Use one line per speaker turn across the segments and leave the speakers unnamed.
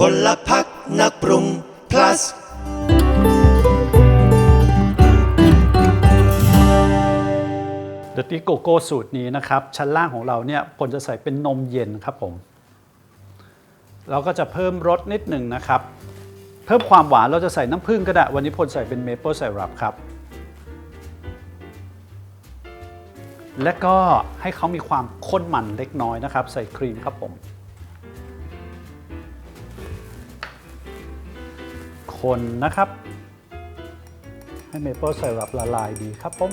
พลพักนักปรุง plus
เดอะตี้โกโก้สูตรนี้นะครับ ชั้นล่างของเราเนี่ยผลจะใส่เป็นนมเย็นครับผม เราก็จะเพิ่มรสนิดหนึ่งนะครับ เพิ่มความหวานเราจะใส่น้ำผึ้งก็ได้ วันนี้ผลใส่เป็นเมเปิลไซรัปครับ และก็ให้เขามีความข้นมันเล็กน้อยนะครับ ใส่ครีมครับผม คนนะครับ ให้เมเปิลไซรัปละลายดีครับผม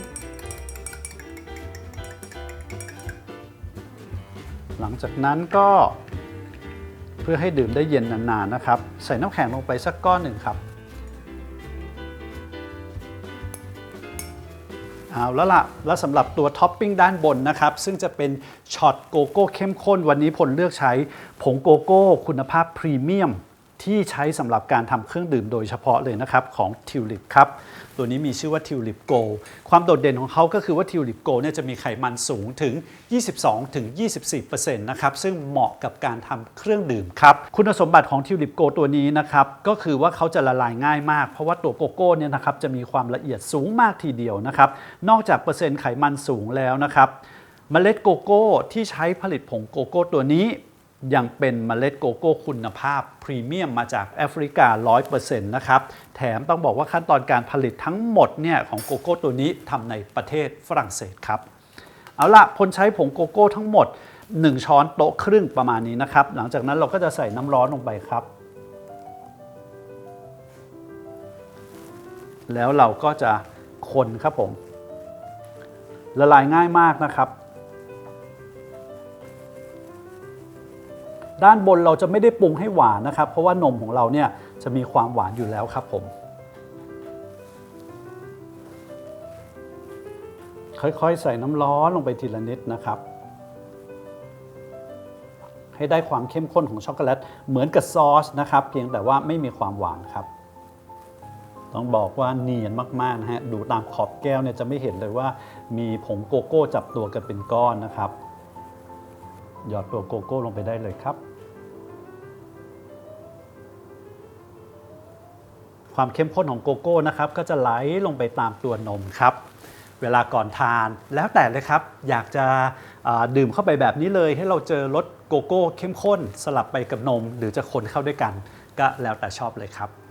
หลังจากนั้นก็เพื่อให้ดื่มได้เย็นนานๆนะครับ ใส่น้ำแข็งลงไปสักก้อนหนึ่งครับเอาแล้วล่ะ แล้วสำหรับตัวท็อปปิ้งด้านบนนะครับ ซึ่งจะเป็นช็อตโกโก้เข้มข้น วันนี้ผลเลือกใช้ผงโกโก้ คุณภาพพรีเมียม ที่ใช้สำหรับการทำเครื่องดื่มโดยเฉพาะเลยนะครับของ Tulip ครับตัวนี้มีชื่อว่า Tulip Go ความโดดเด่นของเขาก็คือว่า Tulip Go เนี่ยจะมีไขมันสูงถึง 22-24%นะครับซึ่งเหมาะกับการทำเครื่องดื่มครับคุณสมบัติของ Tulip Go ตัวนี้นะครับก็คือว่าเขาจะละลายง่ายมาก เพราะว่าตัวโกโก้เนี่ยนะครับจะมีความละเอียดสูงมากทีเดียวนะครับนอกจากเปอร์เซ็นต์ไขมันสูงแล้วนะครับเมล็ดโกโก้ที่ใช้ผลิตผงโกโก้ตัวนี้ ยังเป็นเมล็ดโกโก้คุณภาพ พรีเมียมมาจากแอฟริกา 100%นะครับ แถมต้องบอกว่าขั้นตอนการผลิตทั้งหมดเนี่ยของโกโก้ตัวนี้ทำในประเทศฝรั่งเศสครับ เอาละพลใช้ผงโกโก้ทั้งหมด 1 ช้อนโต๊ะครึ่งประมาณนี้นะครับ หลังจากนั้นเราก็จะใส่น้ำร้อนลงไปครับ แล้วเราก็จะคนครับผมละลายง่ายมากนะครับ ด้านบนเราจะไม่ได้ปรุงให้หวานนะครับ เพราะว่านมของเราเนี่ยจะมีความหวานอยู่แล้วครับผม ค่อยๆ ใส่น้ำร้อนลงไปทีละนิดนะครับ ให้ได้ความเข้มข้นของช็อกโกแลตเหมือนกับซอสนะครับ เพียงแต่ว่าไม่มีความหวานครับ ต้องบอกว่าเนียนมากๆนะฮะดูตามขอบแก้วเนี่ยจะไม่เห็นเลยว่ามีผงโกโก้จับตัวกันเป็นก้อนนะครับหยอดตัวโกโก้ลงไปได้เลยครับ ความเข้มข้นของโกโก้นะครับก็จะไหลลงไปตามตัวนมครับเวลาก่อนทานแล้วแต่เลยครับ อยากจะอ่าดื่มเข้าไปแบบนี้เลย ให้เราเจอรสโกโก้เข้มข้น สลับไปกับนม หรือจะคนเข้าด้วยกัน ก็แล้วแต่ชอบเลยครับ